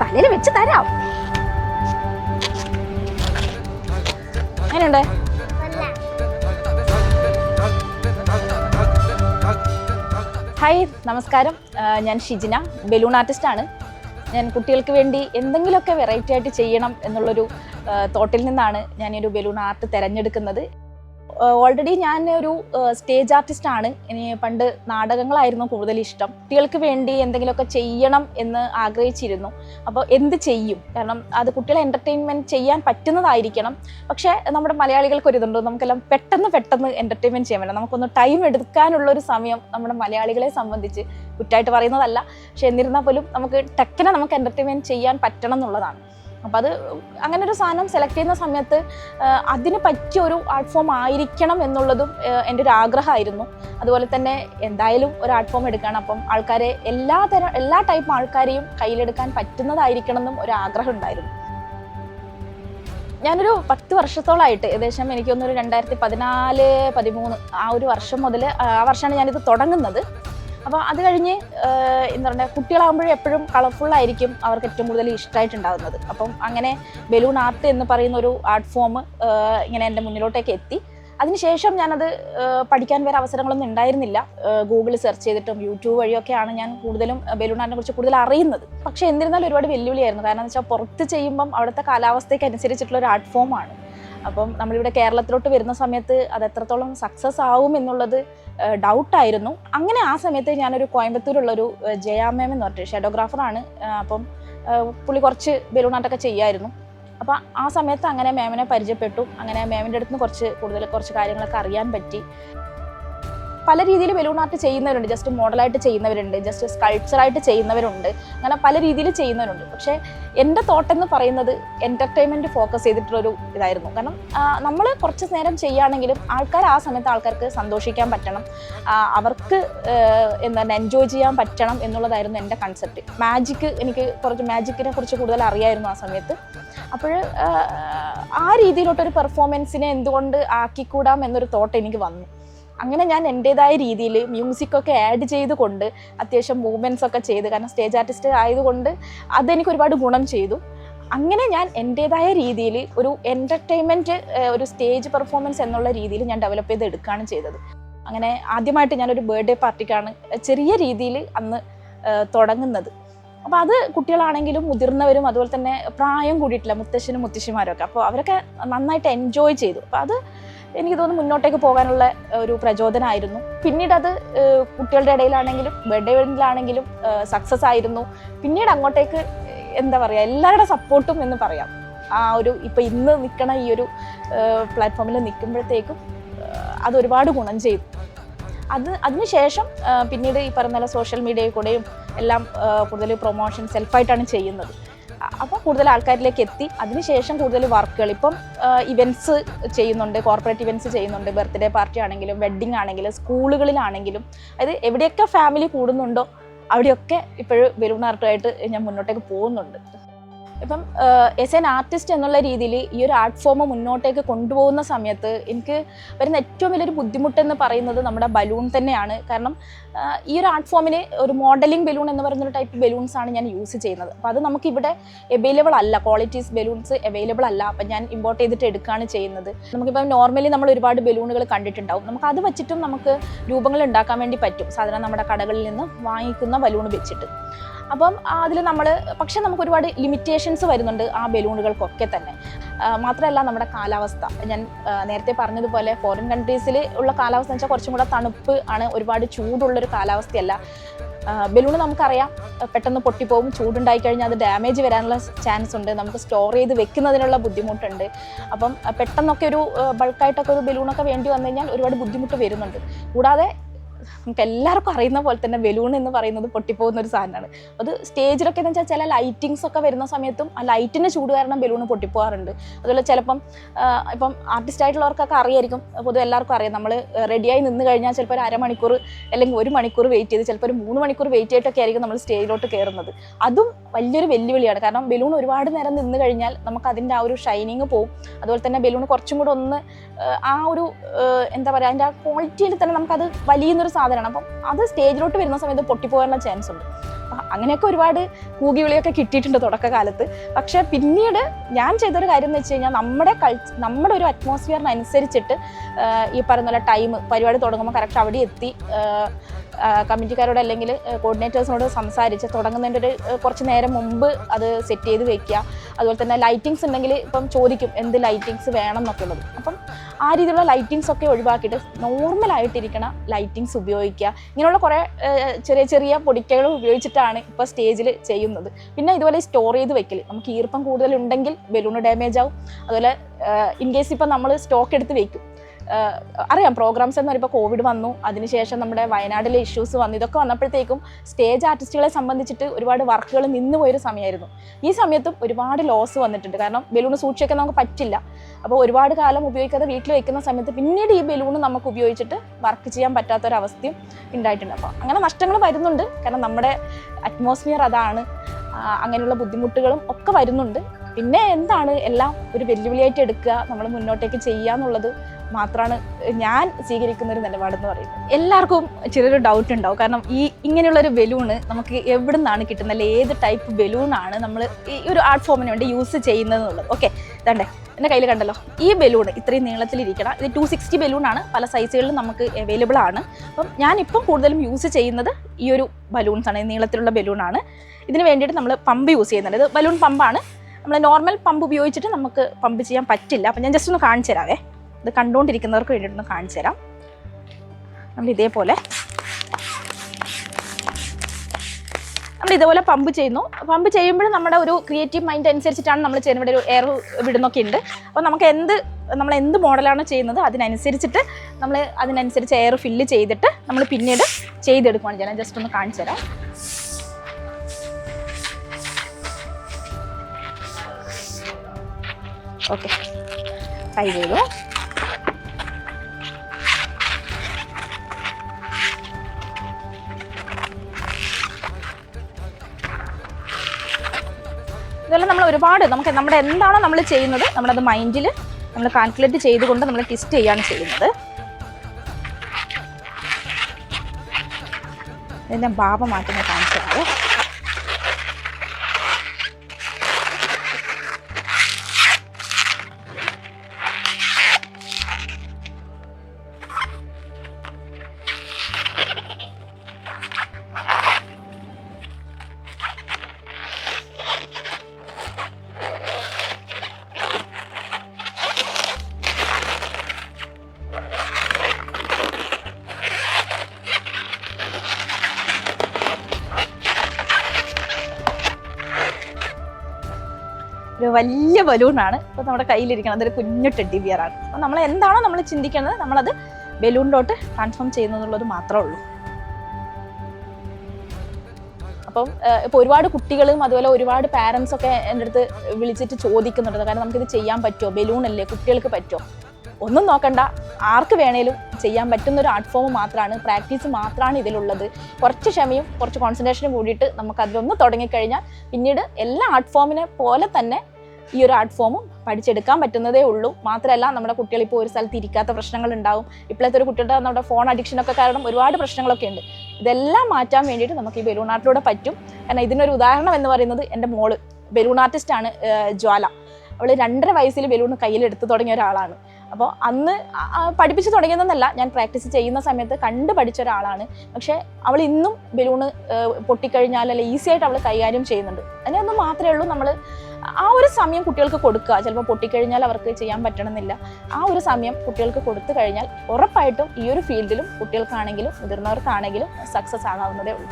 തലയിൽ വെച്ച് തരാം എങ്ങനെയുണ്ട് ഹായ് നമസ്കാരം. ഞാൻ ഷിജിന ബലൂൺ ആർട്ടിസ്റ്റ് ആണ്. ഞാൻ കുട്ടികൾക്ക് വേണ്ടി എന്തെങ്കിലുമൊക്കെ വെറൈറ്റി ആയിട്ട് ചെയ്യണം എന്നുള്ളൊരു തോട്ടിൽ നിന്നാണ് ഒരു ബലൂൺ ആർട്ട് തിരഞ്ഞെടുക്കുന്നത്. ഓൾറെഡി ഞാൻ ഒരു സ്റ്റേജ് ആർട്ടിസ്റ്റ് ആണ്. ഇനി പണ്ട് നാടകങ്ങളായിരുന്നു കൂടുതൽ ഇഷ്ടം. കുട്ടികൾക്ക് വേണ്ടി എന്തെങ്കിലുമൊക്കെ ചെയ്യണം എന്ന് ആഗ്രഹിച്ചിരുന്നു. അപ്പോൾ എന്ത് ചെയ്യും? കാരണം അത് കുട്ടികളെ എന്റർടൈൻമെന്റ് ചെയ്യാൻ പറ്റുന്നതായിരിക്കണം. പക്ഷേ നമ്മുടെ മലയാളികൾക്ക് ഒരു ഇതുണ്ട്. നമുക്കെല്ലാം പെട്ടെന്ന് പെട്ടെന്ന് എന്റർടൈൻമെന്റ് ചെയ്യാൻ പറ്റില്ല. നമുക്കൊന്ന് ടൈം എടുക്കാനുള്ള ഒരു സമയം നമ്മുടെ മലയാളികളെ സംബന്ധിച്ച് കുറ്റമായിട്ട് പറയുന്നതല്ല. പക്ഷെ എന്നിരുന്നാൽ പോലും നമുക്ക് ടെക്കനെ നമുക്ക് എന്റർടൈൻമെന്റ് ചെയ്യാൻ പറ്റണം എന്നുള്ളതാണ്. അപ്പം അത് അങ്ങനെ ഒരു സാധനം സെലക്ട് ചെയ്യുന്ന സമയത്ത് അതിന് പറ്റിയ ഒരു ആർട്ട് ഫോം ആയിരിക്കണം എന്നുള്ളതും എന്റെ ഒരു ആഗ്രഹമായിരുന്നു. അതുപോലെ തന്നെ എന്തായാലും ഒരു ആർട്ട് ഫോം എടുക്കണം. അപ്പം ആൾക്കാരെ എല്ലാ തരം എല്ലാ ടൈപ്പ് ആൾക്കാരെയും കയ്യിലെടുക്കാൻ പറ്റുന്നതായിരിക്കണം എന്നും ഒരു ആഗ്രഹം ഉണ്ടായിരുന്നു. ഞാനൊരു പത്ത് വർഷത്തോളമായിട്ട് ഏകദേശം എനിക്കൊന്നൊരു രണ്ടായിരത്തി പതിനാല് പതിമൂന്ന് ആ ഒരു വർഷം മുതൽ ആ വർഷമാണ് ഞാനിത് തുടങ്ങുന്നത്. അപ്പോൾ അത് കഴിഞ്ഞ് എന്താ പറയുക കുട്ടികളാകുമ്പോഴും എപ്പോഴും കളർഫുൾ ആയിരിക്കും അവർക്ക് ഏറ്റവും കൂടുതൽ ഇഷ്ടമായിട്ടുണ്ടാകുന്നത്. അപ്പം അങ്ങനെ ബലൂൺ ആർട്ട് എന്ന് പറയുന്ന ഒരു ആർട്ട് ഫോം ഇങ്ങനെ എന്റെ മുന്നിലോട്ടേക്ക് എത്തി. അതിനുശേഷം ഞാനത് പഠിക്കാൻ വേറെ അവസരങ്ങളൊന്നും ഉണ്ടായിരുന്നില്ല. ഗൂഗിൾ സെർച്ച് ചെയ്തിട്ടും യൂട്യൂബ് വഴിയൊക്കെയാണ് ഞാൻ കൂടുതലും ബലൂൺ ആർട്ടിനെ കുറിച്ച് കൂടുതൽ അറിയുന്നത്. പക്ഷേ എന്നിരുന്നാലും ഒരുപാട് വെല്ലുവിളിയായിരുന്നു. കാരണം എന്ന് വെച്ചാൽ പുറത്ത് ചെയ്യുമ്പം അവിടുത്തെ കാലാവസ്ഥയ്ക്ക് അനുസരിച്ചിട്ടുള്ള ഒരു ആർട്ട് ഫോമാണ് അപ്പം നമ്മളിവിടെ കേരളത്തിലോട്ട് വരുന്ന സമയത്ത് അത് എത്രത്തോളം സക്സസ് ആവും എന്നുള്ളത് ഡൗട്ടായിരുന്നു അങ്ങനെ ആ സമയത്ത് ഞാനൊരു കോയമ്പത്തൂരുള്ളൊരു ജയാമേം എന്ന് പറഞ്ഞിട്ട് ഷെഡോഗ്രാഫറാണ് അപ്പം പുള്ളി കുറച്ച് ബലൂൺ ആർട്ടൊക്കെ ചെയ്യായിരുന്നു. അപ്പോൾ ആ സമയത്ത് അങ്ങനെ മാമിനെ പരിചയപ്പെട്ടു. അങ്ങനെ മാമിന്റെ അടുത്ത് നിന്ന് കുറച്ച് കൂടുതൽ കുറച്ച് കാര്യങ്ങളൊക്കെ അറിയാൻ പറ്റി. പല രീതിയിൽ ബലൂൺ ആർട്ട് ചെയ്യുന്നവരുണ്ട്. ജസ്റ്റ് മോഡലായിട്ട് ചെയ്യുന്നവരുണ്ട്. ജസ്റ്റ് സ്കൾപ്ചറായിട്ട് ചെയ്യുന്നവരുണ്ട്. അങ്ങനെ പല രീതിയിൽ ചെയ്യുന്നവരുണ്ട്. പക്ഷേ എന്റെ തോട്ടെന്ന് പറയുന്നത് എന്റർടൈൻമെന്റ് ഫോക്കസ് ചെയ്തിട്ടുള്ളൊരു ഇതായിരുന്നു. കാരണം നമ്മൾ കുറച്ച് നേരം ചെയ്യുകയാണെങ്കിലും ആൾക്കാർ ആ സമയത്ത് ആൾക്കാർക്ക് സന്തോഷിക്കാൻ പറ്റണം. അവർക്ക് എന്താണ് എൻജോയ് ചെയ്യാൻ പറ്റണം എന്നുള്ളതായിരുന്നു എന്റെ കൺസെപ്റ്റ് മാജിക്ക് എനിക്ക് കുറച്ച് മാജിക്കിനെ കുറിച്ച് കൂടുതൽ അറിയായിരുന്നു ആ സമയത്ത്. അപ്പോൾ ആ രീതിയിലോട്ടൊരു പെർഫോമൻസിനെ എന്തുകൊണ്ട് ആക്കിക്കൂടാം എന്നൊരു തോട്ട് എനിക്ക് വന്നു. അങ്ങനെ ഞാൻ എന്റെതായ രീതിയിൽ മ്യൂസിക്കൊക്കെ ആഡ് ചെയ്തുകൊണ്ട് അത്യാവശ്യം മൂവ്മെന്റ്സ് ഒക്കെ ചെയ്ത് കാരണം സ്റ്റേജ് ആർട്ടിസ്റ്റ് ആയതുകൊണ്ട് അതെനിക്ക് ഒരുപാട് ഗുണം ചെയ്തു. അങ്ങനെ ഞാൻ എന്റെതായ രീതിയിൽ ഒരു എന്റർടൈൻമെന്റ് ഒരു സ്റ്റേജ് പെർഫോമൻസ് എന്നുള്ള രീതിയിൽ ഞാൻ ഡെവലപ്പ് ചെയ്ത് എടുക്കുകയാണ് ചെയ്തത്. അങ്ങനെ ആദ്യമായിട്ട് ഞാനൊരു ബർത്ത്ഡേ പാർട്ടിക്കാണ് ചെറിയ രീതിയിൽ അന്ന് തുടങ്ങുന്നത്. അപ്പോൾ അത് കുട്ടികളാണെങ്കിലും മുതിർന്നവരും അതുപോലെ തന്നെ പ്രായം കൂടിയിട്ടില്ല മുത്തശ്ശനും മുത്തശ്ശിമാരും ഒക്കെ. അപ്പോൾ അവരൊക്കെ നന്നായിട്ട് എൻജോയ് ചെയ്തു. അപ്പോൾ അത് എനിക്ക് തോന്നുന്നു മുന്നോട്ടേക്ക് പോകാനുള്ള ഒരു പ്രചോദനമായിരുന്നു പിന്നീട് അത് കുട്ടികളുടെ ഇടയിലാണെങ്കിലും ബർത്ത്ഡേയിലാണെങ്കിലും സക്സസ് ആയിരുന്നു. പിന്നീട് അങ്ങോട്ടേക്ക് എന്താ പറയുക എല്ലാവരുടെ സപ്പോർട്ടും എന്ന് പറയാം. ആ ഒരു ഇപ്പം ഇന്ന് നിൽക്കണ ഈ ഒരു പ്ലാറ്റ്ഫോമിൽ നിൽക്കുമ്പോഴത്തേക്കും അത് ഒരുപാട് ഗുണം ചെയ്തു. അത് അതിനുശേഷം പിന്നീട് ഈ പറഞ്ഞ സോഷ്യൽ മീഡിയയിൽ കൂടെയും എല്ലാം കൂടുതൽ പ്രൊമോഷൻ സെൽഫായിട്ടാണ് ചെയ്യുന്നത്. അപ്പോൾ കൂടുതൽ ആൾക്കാരിലേക്ക് എത്തി. അതിനുശേഷം കൂടുതൽ വർക്കുകൾ. ഇപ്പം ഇവന്റ്സ് ചെയ്യുന്നുണ്ട്. കോർപ്പറേറ്റ് ഇവന്റ്സ് ചെയ്യുന്നുണ്ട്. ബർത്ത്ഡേ പാർട്ടി ആണെങ്കിലും വെഡ്ഡിങ് ആണെങ്കിലും സ്കൂളുകളിലാണെങ്കിലും. അതായത് എവിടെയൊക്കെ ഫാമിലി കൂടുന്നുണ്ടോ അവിടെയൊക്കെ ഇപ്പോഴും ബലൂൺ ആർട്ടുമായിട്ട് ഞാൻ മുന്നോട്ടേക്ക് പോകുന്നുണ്ട്. ഇപ്പം എസ് എൻ ആർട്ടിസ്റ്റ് എന്നുള്ള രീതിയിൽ ഈ ഒരു ആർട്ട് ഫോം മുന്നോട്ടേക്ക് കൊണ്ടുപോകുന്ന സമയത്ത് എനിക്ക് വരുന്ന ഏറ്റവും വലിയൊരു ബുദ്ധിമുട്ടെന്ന് പറയുന്നത് നമ്മുടെ ബലൂൺ തന്നെയാണ്. കാരണം ഈ ഒരു ആർട്ട് ഫോമിന് ഒരു മോഡലിംഗ് ബലൂൺ എന്ന് പറയുന്ന ഒരു ടൈപ്പ് ബലൂൺസ് ആണ് ഞാൻ യൂസ് ചെയ്യുന്നത്. അപ്പോൾ അത് നമുക്കിവിടെ അവൈലബിൾ അല്ല. ക്വാളിറ്റീസ് ബലൂൺസ് അവൈലബിൾ അല്ല. അപ്പം ഞാൻ ഇമ്പോർട്ട് ചെയ്തിട്ട് എടുക്കുകയാണ് ചെയ്യുന്നത്. നമുക്കിപ്പം നോർമലി നമ്മൾ ഒരുപാട് ബലൂണുകൾ കണ്ടിട്ടുണ്ടാവും. നമുക്ക് അത് വെച്ചിട്ടും നമുക്ക് രൂപങ്ങൾ ഉണ്ടാക്കാൻ വേണ്ടി പറ്റും. സാധാരണ നമ്മുടെ കടകളിൽ നിന്ന് വാങ്ങിക്കുന്ന ബലൂൺ വെച്ചിട്ട്. അപ്പം അതിൽ നമ്മൾ പക്ഷേ നമുക്ക് ഒരുപാട് ലിമിറ്റേഷൻസ് വരുന്നുണ്ട് ആ ബലൂണുകൾക്കൊക്കെ തന്നെ. മാത്രമല്ല നമ്മുടെ കാലാവസ്ഥ. ഞാൻ നേരത്തെ പറഞ്ഞതുപോലെ ഫോറിൻ കൺട്രീസിൽ ഉള്ള കാലാവസ്ഥ വെച്ചാൽ കുറച്ചും കൂടെ തണുപ്പ് ആണ് ഒരുപാട് ചൂടുള്ളൊരു കാലാവസ്ഥയല്ല. ബലൂൺ നമുക്കറിയാം പെട്ടെന്ന് പൊട്ടിപ്പോവും ചൂടുണ്ടായി കഴിഞ്ഞാൽ അത് ഡാമേജ് വരാനുള്ള ചാൻസ് ഉണ്ട്. നമുക്ക് സ്റ്റോർ ചെയ്ത് വെക്കുന്നതിനുള്ള ബുദ്ധിമുട്ടുണ്ട്. അപ്പം പെട്ടെന്നൊക്കെ ഒരു ബൾക്കായിട്ടൊക്കെ ഒരു ബലൂണൊക്കെ വേണ്ടി വന്നു കഴിഞ്ഞാൽ ഒരുപാട് ബുദ്ധിമുട്ട് വരുന്നുണ്ട്. കൂടാതെ നമുക്ക് എല്ലാവർക്കും അറിയുന്ന പോലെ തന്നെ ബലൂൺ എന്ന് പറയുന്നത് പൊട്ടിപ്പോകുന്ന ഒരു സാധനമാണ്. അത് സ്റ്റേജിലൊക്കെ എന്ന് വെച്ചാൽ ചില ലൈറ്റിങ്സ് ഒക്കെ വരുന്ന സമയത്തും ആ ലൈറ്റിന്റെ ചൂട് കാരണം ബലൂൺ പൊട്ടിപ്പോകാറുണ്ട്. അതുപോലെ ചിലപ്പം ഇപ്പം ആർട്ടിസ്റ്റ് ആയിട്ടുള്ളവർക്കൊക്കെ അറിയായിരിക്കും. പൊതുവെ എല്ലാവർക്കും അറിയാം. നമ്മൾ റെഡിയായി നിന്ന് കഴിഞ്ഞാൽ ചിലപ്പോൾ ഒരു അരമണിക്കൂർ അല്ലെങ്കിൽ ഒരു മണിക്കൂർ വെയിറ്റ് ചെയ്ത് ചിലപ്പോൾ ഒരു മൂന്ന് മണിക്കൂർ വെയിറ്റ് ചെയ്തിട്ടൊക്കെ ആയിരിക്കും നമ്മൾ സ്റ്റേജിലോട്ട് കയറുന്നത്. അതും വലിയൊരു വെല്ലുവിളിയാണ്. കാരണം ബലൂൺ ഒരുപാട് നേരം നിന്ന് കഴിഞ്ഞാൽ നമുക്ക് അതിന്റെ ആ ഒരു ഷൈനിങ് പോവും. അതുപോലെ തന്നെ ബലൂൺ കുറച്ചും കൂടെ ഒന്ന് ആ, ഒരു എന്താ പറയുക അതിന്റെ ആ ക്വാളിറ്റിയിൽ തന്നെ നമുക്കത് വലിയുന്നൊരു സാധനമാണ്. അപ്പം അത് സ്റ്റേജിലോട്ട് വരുന്ന സമയത്ത് പൊട്ടിപ്പോകാനുള്ള ചാൻസ് ഉണ്ട്. അങ്ങനെയൊക്കെ ഒരുപാട് കൂകിവിളിയൊക്കെ കിട്ടിയിട്ടുണ്ട് തുടക്കകാലത്ത്. പക്ഷേ പിന്നീട് ഞാൻ ചെയ്തൊരു കാര്യം എന്ന് വെച്ച് കഴിഞ്ഞാൽ നമ്മുടെ കൾച്ച് നമ്മുടെ ഒരു അറ്റ്മോസ്ഫിയറിനനുസരിച്ചിട്ട് ഈ പറയുന്ന പോലെ ടൈം പരിപാടി തുടങ്ങുമ്പോൾ കറക്റ്റ് അവിടെ എത്തി കമ്മിറ്റിക്കാരോട് അല്ലെങ്കിൽ കോർഡിനേറ്റേഴ്സിനോട് സംസാരിച്ച് തുടങ്ങുന്നതിന്റെ ഒരു കുറച്ച് നേരം മുമ്പ് അത് സെറ്റ് ചെയ്ത് വെക്കുക. അതുപോലെ തന്നെ ലൈറ്റിങ്സ് ഉണ്ടെങ്കിൽ ഇപ്പം ചോദിക്കും എന്ത് ലൈറ്റിങ്സ് വേണം എന്നൊക്കെ ഉള്ളത്. അപ്പം ആ രീതിയിലുള്ള ലൈറ്റിങ്സ് ഒക്കെ ഒഴിവാക്കിയിട്ട് നോർമൽ ആയിട്ടിരിക്കണ ലൈറ്റിങ്സ് ഉപയോഗിക്കുക. ഇങ്ങനെയുള്ള കുറേ ചെറിയ ചെറിയ പൊടിക്കകൾ ഉപയോഗിച്ചിട്ടാണ് ഇപ്പോൾ സ്റ്റേജിൽ ചെയ്യുന്നത്. പിന്നെ ഇതുപോലെ സ്റ്റോർ ചെയ്ത് വെക്കൽ നമുക്ക് ഈർപ്പം കൂടുതലുണ്ടെങ്കിൽ ബലൂൺ ഡാമേജ് ആവും. അതുപോലെ ഇൻ കേസ് ഇപ്പം നമ്മൾ സ്റ്റോക്ക് എടുത്ത് വെക്കും. അറിയാം പ്രോഗ്രാംസ് എന്ന് പറയുമ്പോൾ കോവിഡ് വന്നു അതിനുശേഷം നമ്മുടെ വയനാട്ടിലെ ഇഷ്യൂസ് വന്നു ഇതൊക്കെ വന്നപ്പോഴത്തേക്കും സ്റ്റേജ് ആർട്ടിസ്റ്റുകളെ സംബന്ധിച്ചിട്ട് ഒരുപാട് വർക്കുകൾ നിന്ന് പോയൊരു സമയമായിരുന്നു ഈ സമയത്തും ഒരുപാട് ലോസ് വന്നിട്ടുണ്ട്. കാരണം ബലൂൺ സൂക്ഷിക്കാൻ നമുക്ക് പറ്റില്ല. അപ്പോൾ ഒരുപാട് കാലം ഉപയോഗിക്കാതെ വീട്ടിൽ വെക്കുന്ന സമയത്ത് പിന്നീട് ഈ ബലൂൺ നമുക്ക് ഉപയോഗിച്ചിട്ട് വർക്ക് ചെയ്യാൻ പറ്റാത്തൊരവസ്ഥയും ഉണ്ടായിട്ടുണ്ട്. അപ്പോൾ അങ്ങനെ നഷ്ടങ്ങൾ വരുന്നുണ്ട്. കാരണം നമ്മുടെ അറ്റ്മോസ്ഫിയർ അതാണ്. അങ്ങനെയുള്ള ബുദ്ധിമുട്ടുകളും ഒക്കെ വരുന്നുണ്ട്. പിന്നെ എന്താണ്? എല്ലാം ഒരു വെല്ലുവിളിയായിട്ട് എടുക്കുക നമ്മൾ മുന്നോട്ടേക്ക് ചെയ്യുക എന്നുള്ളത് മാത്രമാണ് ഞാൻ സ്വീകരിക്കുന്ന ഒരു നിലപാടെന്ന് പറയുന്നത്. എല്ലാവർക്കും ചെറിയൊരു ഡൗട്ട് ഉണ്ടാവും. കാരണം ഈ ഇങ്ങനെയുള്ള ഒരു ബലൂണ് നമുക്ക് എവിടെ നിന്നാണ് കിട്ടുന്നത്? അല്ലെങ്കിൽ ഏത് ടൈപ്പ് ബലൂണാണ് നമ്മൾ ഈ ഒരു ആർട്ട് ഫോമിന് വേണ്ടി യൂസ് ചെയ്യുന്നത് എന്നുള്ളത്. ഓക്കെ ഇതണ്ടേ. എന്റെ കയ്യിൽ കണ്ടല്ലോ. ഈ ബലൂൺ ഇത്രയും നീളത്തിലിരിക്കണം ഇത് ടു സിക്സ്റ്റി ബലൂണാണ് പല സൈസുകളിലും നമുക്ക് അവൈലബിൾ ആണ്. അപ്പം ഞാനിപ്പം കൂടുതലും യൂസ് ചെയ്യുന്നത് ഈ ഒരു ബലൂൺസാണ് നീളത്തിലുള്ള ബലൂണാണ് ഇതിന് വേണ്ടിയിട്ട് നമ്മൾ പമ്പ് യൂസ് ചെയ്യുന്നുണ്ട്. ഇത് ബലൂൺ പമ്പാണ് നമ്മൾ നോർമൽ പമ്പ് ഉപയോഗിച്ചിട്ട് നമുക്ക് പമ്പ് ചെയ്യാൻ പറ്റില്ല. അപ്പം ഞാൻ ജസ്റ്റ് ഒന്ന് കാണിച്ചു തരാവേ. ഇത് കണ്ടുകൊണ്ടിരിക്കുന്നവർക്ക് വേണ്ടിയിട്ടൊന്ന് കാണിച്ചു തരാം. നമ്മൾ ഇതേപോലെ നമ്മൾ ഇതുപോലെ പമ്പ് ചെയ്യുന്നു. പമ്പ് ചെയ്യുമ്പോൾ നമ്മുടെ ഒരു ക്രിയേറ്റീവ് മൈൻഡ് അനുസരിച്ചിട്ടാണ് നമ്മൾ ചെയ്യുന്നത്. ഇവിടെ ഒരു എയർ വിടുന്നൊക്കെ ഉണ്ട്. അപ്പോൾ നമുക്ക് എന്ത് നമ്മൾ എന്ത് മോഡലാണ് ചെയ്യുന്നത് അതിനനുസരിച്ചിട്ട് നമ്മൾ അതിനനുസരിച്ച് എയർ ഫില്ല് ചെയ്തിട്ട് നമ്മൾ പിന്നീട് ചെയ്തെടുക്കുകയാണ് ഞാൻ ജസ്റ്റ് ഒന്ന് കാണിച്ചു തരാം. ഓക്കെ. ട്രൈ ചെയ്തു. ഇതെല്ലാം നമ്മൾ ഒരുപാട് നമുക്ക് നമ്മുടെ എന്താണോ നമ്മൾ ചെയ്യുന്നത് നമ്മളത് മൈൻഡിൽ നമ്മൾ കാൽക്കുലേറ്റ് ചെയ്തുകൊണ്ട് നമ്മൾ ടെസ്റ്റ് ചെയ്യാണ് ചെയ്യുന്നത്. ഇതിന്റെ ഭാവം മാറ്റുന്ന വലിയ ബലൂണാണ്. ഇപ്പോൾ നമ്മുടെ കയ്യിലിരിക്കുന്നത് അതൊരു കുഞ്ഞു ടെഡി ബിയറാണ് അപ്പോൾ നമ്മൾ എന്താണോ നമ്മൾ ചിന്തിക്കുന്നത് നമ്മളത് ബലൂണിലോട്ട് ട്രാൻസ്ഫോം ചെയ്യുന്നതെന്നുള്ളത് മാത്രമേ ഉള്ളൂ. അപ്പം ഇപ്പോൾ ഒരുപാട് കുട്ടികളും അതുപോലെ ഒരുപാട് പാരൻസ് ഒക്കെ എന്റെ അടുത്ത് വിളിച്ചിട്ട് ചോദിക്കുന്നുണ്ട്. കാരണം നമുക്കിത് ചെയ്യാൻ പറ്റുമോ? ബലൂണല്ലേ കുട്ടികൾക്ക് പറ്റുമോ? ഒന്നും നോക്കണ്ട. ആർക്ക് വേണേലും ചെയ്യാൻ പറ്റുന്ന ഒരു ആർട്ട് ഫോം മാത്രമാണ്. പ്രാക്ടീസ് മാത്രമാണ് ഇതിലുള്ളത്. കുറച്ച് ക്ഷമയും കുറച്ച് കോൺസെൻട്രേഷനും കൂടിയിട്ട് നമുക്ക് അതിലൊന്ന് തുടങ്ങിക്കഴിഞ്ഞാൽ പിന്നീട് എല്ലാ ആർട്ട് ഫോമിനെ പോലെ തന്നെ ഈ ഒരു ആർട്ട് ഫോമും പഠിച്ചെടുക്കാൻ പറ്റുന്നതേ ഉള്ളൂ. മാത്രമല്ല നമ്മുടെ കുട്ടികൾ ഇപ്പോൾ ഒരു സ്ഥലത്ത് ഇരിക്കാത്ത പ്രശ്നങ്ങൾ ഉണ്ടാവും. ഇപ്പോഴത്തെ ഒരു കുട്ടികളുടെ നമ്മുടെ ഫോൺ അഡിക്ഷനൊക്കെ കാരണം ഒരുപാട് പ്രശ്നങ്ങളൊക്കെ ഉണ്ട്. ഇതെല്ലാം മാറ്റാൻ വേണ്ടിയിട്ട് നമുക്ക് ഈ ബലൂൺ ആർട്ടിലൂടെ പറ്റും. കാരണം ഇതിനൊരു ഉദാഹരണം എന്ന് പറയുന്നത് എന്റെ മോൾ. ബലൂൺ ആണ് ജ്വാല. അവൾ രണ്ടര വയസ്സിൽ ബലൂൺ കയ്യിലെടുത്ത് തുടങ്ങിയ ഒരാളാണ്. അപ്പോൾ അന്ന് പഠിപ്പിച്ചു തുടങ്ങിയതെന്നല്ല ഞാൻ പ്രാക്ടീസ് ചെയ്യുന്ന സമയത്ത് കണ്ട് പഠിച്ച ഒരാളാണ്. പക്ഷേ അവൾ ഇന്നും ബലൂണ് പൊട്ടിക്കഴിഞ്ഞാൽ അല്ലെ ഈസി ആയിട്ട് അവൾ കൈകാര്യം ചെയ്യുന്നുണ്ട്. അതിനൊന്നും മാത്രമേ ഉള്ളൂ നമ്മൾ ആ ഒരു സമയം കുട്ടികൾക്ക് കൊടുക്കുക. ചിലപ്പോൾ പൊട്ടിക്കഴിഞ്ഞാൽ അവർക്ക് ചെയ്യാൻ പറ്റണമെന്നില്ല. ആ ഒരു സമയം കുട്ടികൾക്ക് കൊടുത്തു കഴിഞ്ഞാൽ ഉറപ്പായിട്ടും ഈ ഒരു ഫീൽഡിലും കുട്ടികൾക്കാണെങ്കിലും മുതിർന്നവർക്കാണെങ്കിലും സക്സസ് ആകാവുന്നതേ ഉള്ളൂ.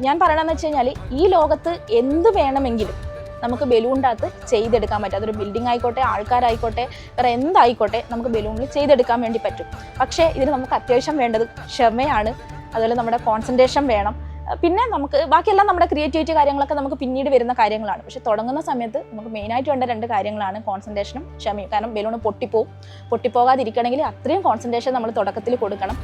ഞാൻ പറയണമെന്ന് വെച്ച് കഴിഞ്ഞാൽ ഈ ലോകത്ത് എന്ത് വേണമെങ്കിലും നമുക്ക് ബലൂണിന്റെ ചെയ്തെടുക്കാൻ പറ്റും. അതൊരു ബിൽഡിംഗ് ആയിക്കോട്ടെ ആൾക്കാരായിക്കോട്ടെ വേറെ എന്തായിക്കോട്ടെ നമുക്ക് ബലൂണിൽ ചെയ്തെടുക്കാൻ വേണ്ടി പറ്റും. പക്ഷേ ഇതിന് നമുക്ക് അത്യാവശ്യം വേണ്ടത് ക്ഷമയാണ്. അതുപോലെ നമ്മുടെ കോൺസെൻട്രേഷൻ വേണം. പിന്നെ നമുക്ക് ബാക്കിയെല്ലാം നമ്മുടെ ക്രിയേറ്റിവിറ്റി കാര്യങ്ങളൊക്കെ നമുക്ക് പിന്നീട് വരുന്ന കാര്യങ്ങളാണ്. പക്ഷെ തുടങ്ങുന്ന സമയത്ത് നമുക്ക് മെയിനായിട്ട് വേണ്ട രണ്ട് കാര്യങ്ങളാണ് കോൺസെൻട്രേഷനും ക്ഷമയും. കാരണം ബലൂൺ പൊട്ടിപ്പോവും. പൊട്ടിപ്പോകാതിരിക്കണമെങ്കിൽ അത്രയും കോൺസെൻട്രേഷൻ നമ്മൾ തുടക്കത്തിൽ കൊടുക്കണം.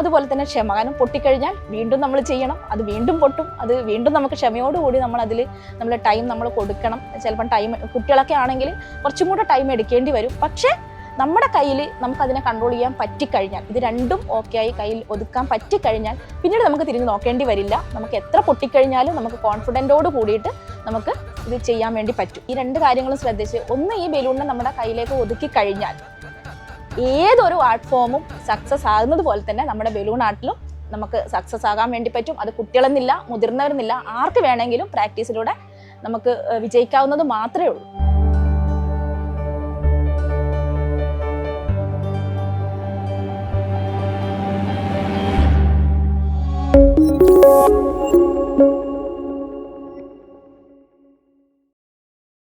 അതുപോലെ തന്നെ ക്ഷമ. കാരണം പൊട്ടിക്കഴിഞ്ഞാൽ വീണ്ടും നമ്മൾ ചെയ്യണം. അത് വീണ്ടും പൊട്ടും. അത് വീണ്ടും നമുക്ക് ക്ഷമയോടുകൂടി നമ്മൾ അതിൽ നമ്മൾ ടൈം നമ്മൾ കൊടുക്കണം. ചിലപ്പം ടൈം കുട്ടികളൊക്കെ ആണെങ്കിൽ കുറച്ചും കൂടെ ടൈം എടുക്കേണ്ടി വരും. പക്ഷേ നമ്മുടെ കയ്യിൽ നമുക്ക് അതിനെ കൺട്രോൾ ചെയ്യാൻ പറ്റിക്കഴിഞ്ഞാൽ ഇത് രണ്ടും ഓക്കെ ആയി കയ്യിൽ ഒതുക്കാൻ പറ്റിക്കഴിഞ്ഞാൽ പിന്നീട് നമുക്ക് തിരിഞ്ഞ് നോക്കേണ്ടി വരില്ല. നമുക്ക് എത്ര പൊട്ടിക്കഴിഞ്ഞാലും നമുക്ക് കോൺഫിഡന്റോട് കൂടിയിട്ട് നമുക്ക് ഇത് ചെയ്യാൻ വേണ്ടി പറ്റും. ഈ രണ്ട് കാര്യങ്ങളും ശ്രദ്ധിച്ച് ഒന്ന് ഈ ബലൂണിനെ നമ്മുടെ കയ്യിലേക്ക് ഒതുക്കി കഴിഞ്ഞാൽ ഏതൊരു ആർട്ട് ഫോമും സക്സസ് ആകുന്നത് പോലെ തന്നെ നമ്മുടെ ബലൂൺ ആർട്ടിലും നമുക്ക് സക്സസ് ആകാൻ വേണ്ടി പറ്റും. അത് കുട്ടികളെന്നില്ല മുതിർന്നവരെന്നില്ല ആർക്ക് വേണമെങ്കിലും പ്രാക്ടീസിലൂടെ നമുക്ക് വിജയിക്കാവുന്നത് മാത്രമേ ഉള്ളൂ.